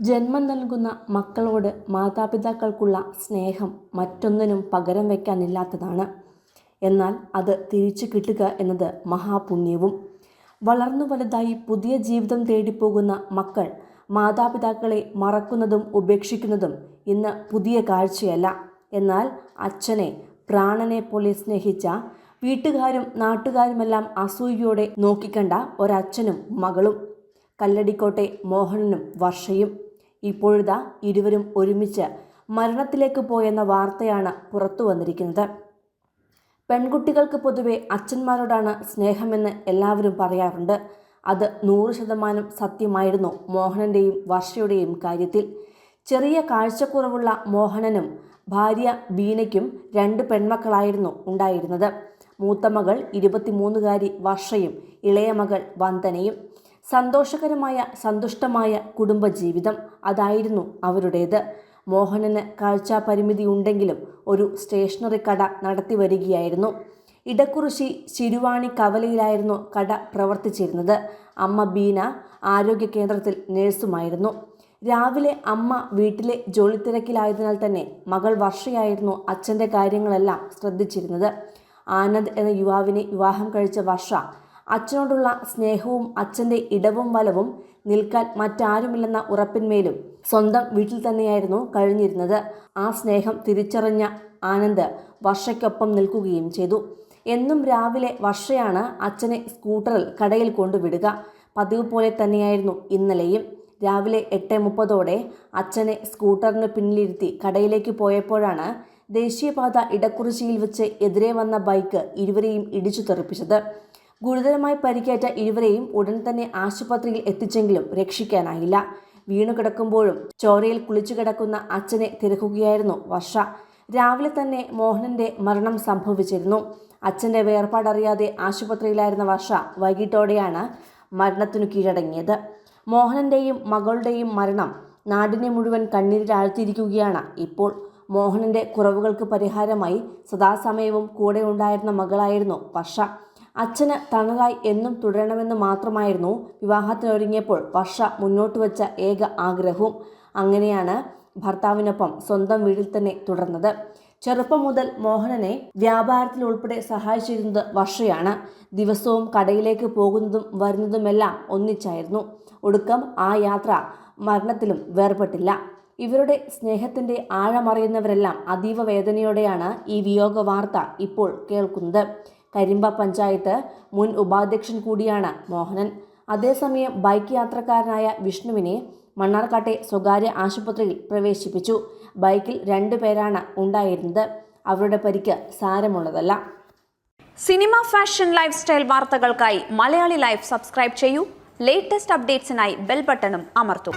ജന്മം നൽകുന്ന മക്കളോട് മാതാപിതാക്കൾക്കുള്ള സ്നേഹം മറ്റൊന്നിനും പകരം വയ്ക്കാനില്ലാത്തതാണ്. എന്നാൽ അത് തിരിച്ചു കിട്ടുക എന്നത് മഹാപുണ്യവും. വളർന്നു വലുതായി പുതിയ ജീവിതം തേടിപ്പോകുന്ന മക്കൾ മാതാപിതാക്കളെ മറക്കുന്നതും ഉപേക്ഷിക്കുന്നതും ഇന്ന് പുതിയ കാഴ്ചയല്ല. എന്നാൽ അച്ഛനെ പ്രാണനെ പോലെ സ്നേഹിച്ച വീട്ടുകാരും നാട്ടുകാരുമെല്ലാം അസൂയയോടെ നോക്കിക്കണ്ട ഒരച്ഛനും മകളും. കല്ലടിക്കോട്ടെ മോഹനനും വർഷയും. ഇപ്പോഴിതാ ഇരുവരും ഒരുമിച്ച് മരണത്തിലേക്ക് പോയെന്ന വാർത്തയാണ് പുറത്തു വന്നിരിക്കുന്നത്. പെൺകുട്ടികൾക്ക് പൊതുവെ അച്ഛന്മാരോടാണ് സ്നേഹമെന്ന് എല്ലാവരും പറയാറുണ്ട്. അത് നൂറ് ശതമാനം സത്യമായിരുന്നു മോഹനന്റെയും വർഷയുടെയും കാര്യത്തിൽ. ചെറിയ കാഴ്ചക്കുറവുള്ള മോഹനനും ഭാര്യ ബീനയ്ക്കും രണ്ട് പെൺമക്കളായിരുന്നു ഉണ്ടായിരുന്നത്. മൂത്ത മകൾ ഇരുപത്തിമൂന്നുകാരി വർഷയും ഇളയ മകൾ വന്ദനയും. സന്തോഷകരമായ സന്തുഷ്ടമായ കുടുംബജീവിതം അതായിരുന്നു അവരുടേത്. മോഹനന് കാഴ്ചാ പരിമിതി ഉണ്ടെങ്കിലും ഒരു സ്റ്റേഷനറി കട നടത്തി വരികയായിരുന്നു. ഇടക്കുറിശി ശിരുവാണി കവലയിലായിരുന്നു കട പ്രവർത്തിച്ചിരുന്നത്. അമ്മ ബീന ആരോഗ്യ കേന്ദ്രത്തിൽ നേഴ്സുമായിരുന്നു. രാവിലെ അമ്മ വീട്ടിലെ ജോലിത്തിരക്കിലായതിനാൽ തന്നെ മകൾ വർഷയായിരുന്നു അച്ഛന്റെ കാര്യങ്ങളെല്ലാം ശ്രദ്ധിച്ചിരുന്നത്. ആനന്ദ് എന്ന യുവാവിനെ വിവാഹം കഴിച്ച വർഷ അച്ഛനോടുള്ള സ്നേഹവും അച്ഛന്റെ ഇടവും വലവും നിൽക്കാൻ മറ്റാരുമില്ലെന്ന ഉറപ്പിന്മേലും സ്വന്തം വീട്ടിൽ തന്നെയായിരുന്നു കഴിഞ്ഞിരുന്നത്. ആ സ്നേഹം തിരിച്ചറിഞ്ഞ ആനന്ദ് വർഷയ്ക്കൊപ്പം നിൽക്കുകയും ചെയ്തു. എന്നും രാവിലെ വർഷയാണ് അച്ഛനെ സ്കൂട്ടറിൽ കടയിൽ കൊണ്ടുവിടുക. പതിവ് പോലെ തന്നെയായിരുന്നു ഇന്നലെയും. രാവിലെ എട്ട് മുപ്പതോടെ അച്ഛനെ സ്കൂട്ടറിന് പിന്നിലിരുത്തി കടയിലേക്ക് പോയപ്പോഴാണ് ദേശീയപാത ഇടക്കുറിശിയിൽ വെച്ച് എതിരെ വന്ന ബൈക്ക് ഇരുവരെയും ഇടിച്ചു തെറിപ്പിച്ചത്. ഗുരുതരമായി പരിക്കേറ്റ ഇരുവരെയും ഉടൻ തന്നെ ആശുപത്രിയിൽ എത്തിച്ചെങ്കിലും രക്ഷിക്കാനായില്ല. വീണു കിടക്കുമ്പോഴും ചോരയിൽ കുളിച്ചു കിടക്കുന്ന അച്ഛനെ തിരക്കുകയായിരുന്നു വർഷ. രാവിലെ തന്നെ മോഹനന്റെ മരണം സംഭവിച്ചിരുന്നു. അച്ഛന്റെ വേർപാടറിയാതെ ആശുപത്രിയിലായിരുന്ന വർഷ വൈകിട്ടോടെയാണ് മരണത്തിനു കീഴടങ്ങിയത്. മോഹനന്റെയും മകളുടെയും മരണം നാടിനെ മുഴുവൻ കണ്ണീരിലാഴ്ത്തിയിരിക്കുകയാണ് ഇപ്പോൾ. മോഹനന്റെ കുറവുകൾക്ക് പരിഹാരമായി സദാസമയവും കൂടെ ഉണ്ടായിരുന്ന മകളായിരുന്നു വർഷ. അച്ഛന് തണലായി എന്നും തുടരണമെന്ന് മാത്രമായിരുന്നു വിവാഹത്തിനൊരുങ്ങിയപ്പോൾ വർഷ മുന്നോട്ട് വച്ച ഏക ആഗ്രഹവും. അങ്ങനെയാണ് ഭർത്താവിനൊപ്പം സ്വന്തം വീട്ടിൽ തന്നെ തുടർന്നത്. ചെറുപ്പം മുതൽ മോഹനനെ വ്യാപാരത്തിൽ ഉൾപ്പെടെ സഹായിച്ചിരുന്നത് വർഷയാണ്. ദിവസവും കടയിലേക്ക് പോകുന്നതും വരുന്നതുമെല്ലാം ഒന്നിച്ചായിരുന്നു. ഒടുക്കം ആ യാത്ര മരണത്തിലും വേർപെട്ടില്ല. ഇവരുടെ സ്നേഹത്തിന്റെ ആഴമറിയുന്നവരെല്ലാം അതീവ വേദനയോടെയാണ് ഈ വിയോഗ വാർത്ത ഇപ്പോൾ കേൾക്കുന്നത്. കരിമ്പ പഞ്ചായത്ത് മുൻ ഉപാധ്യക്ഷൻ കൂടിയാണ് മോഹനൻ. അതേസമയം ബൈക്ക് യാത്രക്കാരനായ വിഷ്ണുവിനെ മണ്ണാർക്കാട്ടെ സ്വകാര്യ ആശുപത്രിയിൽ പ്രവേശിപ്പിച്ചു. ബൈക്കിൽ രണ്ടു പേരാണ് ഉണ്ടായിരുന്നത്. അവരുടെ പരിക്ക് സാരമുള്ളതല്ല. സിനിമ ഫാഷൻ ലൈഫ് സ്റ്റൈൽ വാർത്തകൾക്കായി മലയാളി ലൈഫ് സബ്സ്ക്രൈബ് ചെയ്യൂ. ലേറ്റസ്റ്റ് അപ്ഡേറ്റ്സിനായി ബെൽ ബട്ടണും അമർത്തൂ.